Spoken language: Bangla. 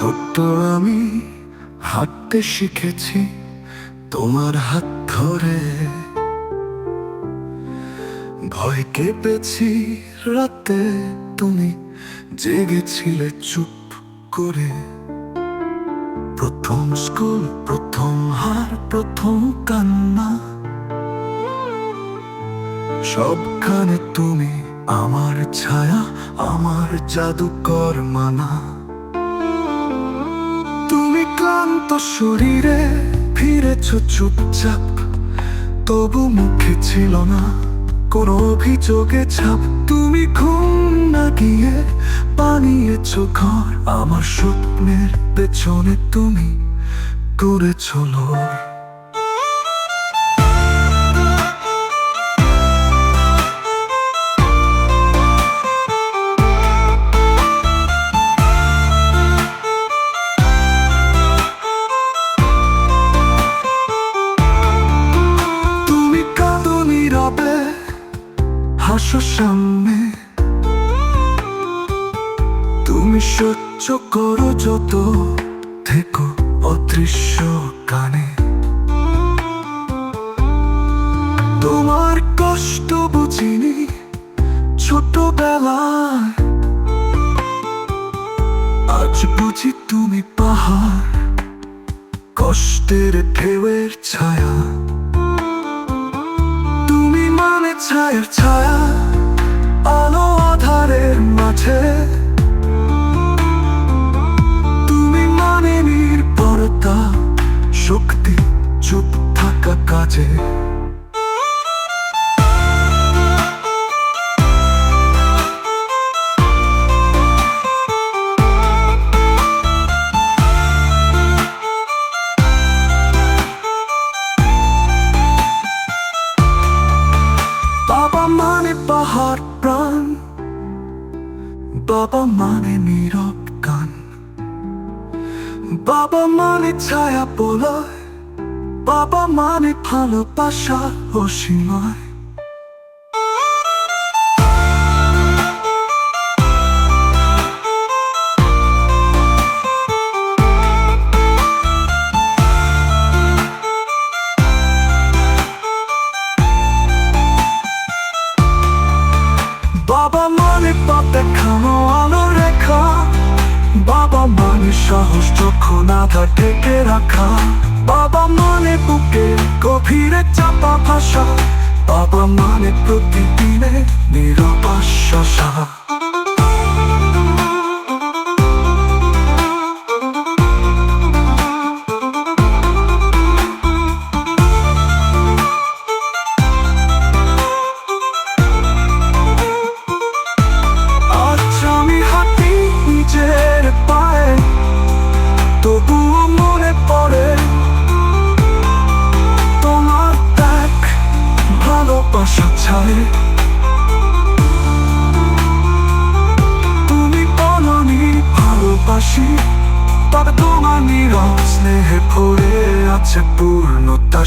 ছোট্ট আমি হাঁটতে শিখেছি তোমার হাত ধরে। ভয় কেঁপেছি রাতে তুমি জেগেছিলে চুপ করে। প্রথম স্কুল, প্রথম হার, প্রথম কান্না। সবখানে তুমি আমার ছায়া, আমার জাদুকর মানা। ক্লান্ত শরীরে ফিরেছ চুপচাপ। তবু মুখে ছিল না কোনো অভিযোগে ছাপ। তুমি ঘুম না গিয়ে বানিয়েছ ঘর। আমার স্বপ্নের পেছনে তুমি করেছ লড় সামনে। তুমি সহ্য করো যত থেকো অদৃশ্য কানে। তোমার কষ্ট বুঝিনি ছোটবেলায়। আজ বুঝি তুমি পাহাড়, কষ্টের ঢেউয়ের ছায়া। তুমি মানে ছায়ের ছায়া। পাহাড় প্রাণ বাবা মানে নীরব গান। বাবা মানে ছায়া বলয় বাবা মানে ভালোবাসা ও সীমায়। বাবা মানে পথ দেখানো আলো রেখা। বাবা মানে সাহস যখন আধা টেকে রাখা। বাবা মানে বুকে গভীরে চাপা ভাষা। বাবা মানে প্রতিদিনে নীরব তুমি বলনি ভালোবাসি তবে তোমার নিরব স্নেহে ভরে আছে পূর্ণতা